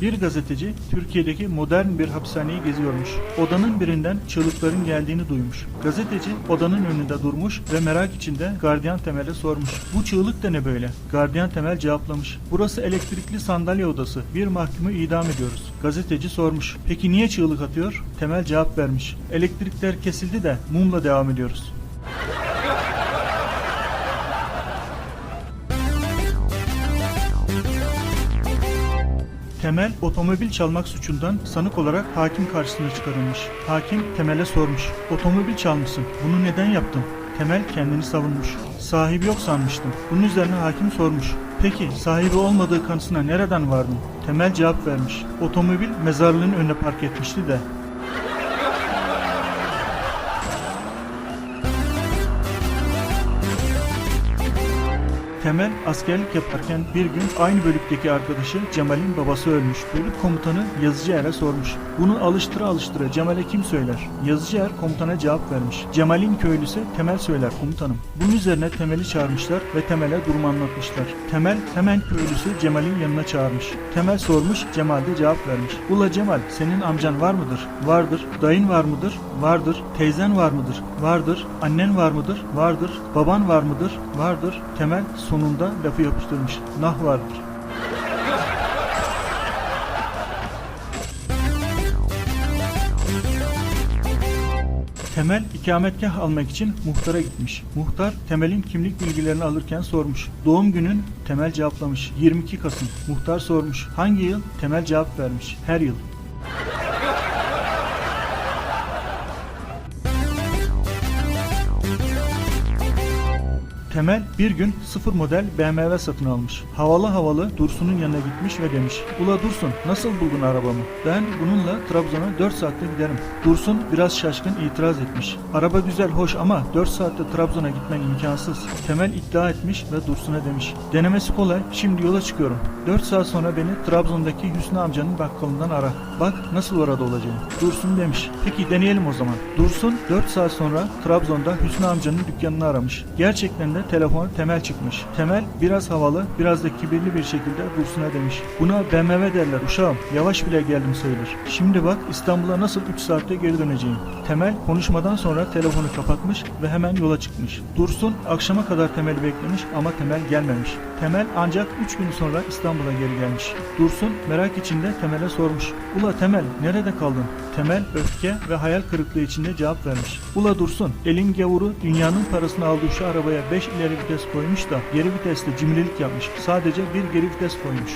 Bir gazeteci Türkiye'deki modern bir hapishaneyi geziyormuş. Odanın birinden çığlıkların geldiğini duymuş. Gazeteci odanın önünde durmuş ve merak içinde gardiyan Temel'e sormuş. Bu çığlık da ne böyle? Gardiyan Temel cevaplamış. Burası elektrikli sandalye odası. Bir mahkumu idam ediyoruz. Gazeteci sormuş. Peki niye çığlık atıyor? Temel cevap vermiş. Elektrikler kesildi de mumla devam ediyoruz. Temel otomobil çalmak suçundan sanık olarak hakim karşısına çıkarılmış. Hakim Temel'e sormuş. Otomobil çalmışsın. Bunu neden yaptın? Temel kendini savunmuş. Sahibi yok sanmıştım. Bunun üzerine hakim sormuş. Peki sahibi olmadığı kanısına nereden vardın? Temel cevap vermiş. Otomobil mezarlığın önüne park etmişti de. Temel askerlik yaparken bir gün aynı bölükteki arkadaşı Cemal'in babası ölmüş. Bölük komutanı Yazıcıer'e sormuş. Bunu alıştıra alıştıra Cemal'e kim söyler? Yazıcıer komutana cevap vermiş. Cemal'in köylüsü Temel söyler komutanım. Bunun üzerine Temel'i çağırmışlar ve Temel'e durumu anlatmışlar. Temel hemen köylüsü Cemal'in yanına çağırmış. Temel sormuş, Cemal de cevap vermiş. Ula Cemal senin amcan var mıdır? Vardır. Dayın var mıdır? Vardır. Teyzen var mıdır? Vardır. Annen var mıdır? Vardır. Baban var mıdır? Vardır. Temel sonunda lafı yapıştırmış. Nah vardır. Temel ikametgah almak için muhtara gitmiş. Muhtar Temel'in kimlik bilgilerini alırken sormuş. Doğum günün Temel cevaplamış. 22 Kasım. Muhtar sormuş. Hangi yıl? Temel cevap vermiş. Her yıl. Temel bir gün sıfır model BMW satın almış. Havalı havalı Dursun'un yanına gitmiş ve demiş. Ula Dursun nasıl buldun arabamı? Ben bununla Trabzon'a 4 saatte giderim. Dursun biraz şaşkın itiraz etmiş. Araba güzel hoş ama 4 saatte Trabzon'a gitmen imkansız. Temel iddia etmiş ve Dursun'a demiş. Denemesi kolay şimdi yola çıkıyorum. 4 saat sonra beni Trabzon'daki Hüsnü amcanın bakkalından ara. Bak nasıl orada olacağım. Dursun demiş. Peki deneyelim o zaman. Dursun 4 saat sonra Trabzon'da Hüsnü amcanın dükkanını aramış. Gerçekten de telefona Temel çıkmış. Temel biraz havalı, biraz da kibirli bir şekilde Dursun'a demiş. Buna BMW derler uşağım. Yavaş bile geldim sayılır. Şimdi bak İstanbul'a nasıl 3 saatte geri döneceğim. Temel konuşmadan sonra telefonu kapatmış ve hemen yola çıkmış. Dursun akşama kadar Temel'i beklemiş ama Temel gelmemiş. Temel ancak 3 gün sonra İstanbul'a geri gelmiş. Dursun merak içinde Temel'e sormuş. Ula Temel nerede kaldın? Temel öfke ve hayal kırıklığı içinde cevap vermiş. Ula Dursun elin gavuru dünyanın parasını aldığı şu arabaya 5 ileri vites koymuş da geri viteste cimrilik yapmış. Sadece bir geri vites koymuş.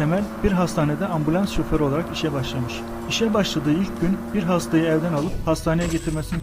Temel bir hastanede ambulans şoförü olarak işe başlamış. İşe başladığı ilk gün bir hastayı evden alıp hastaneye getirmesini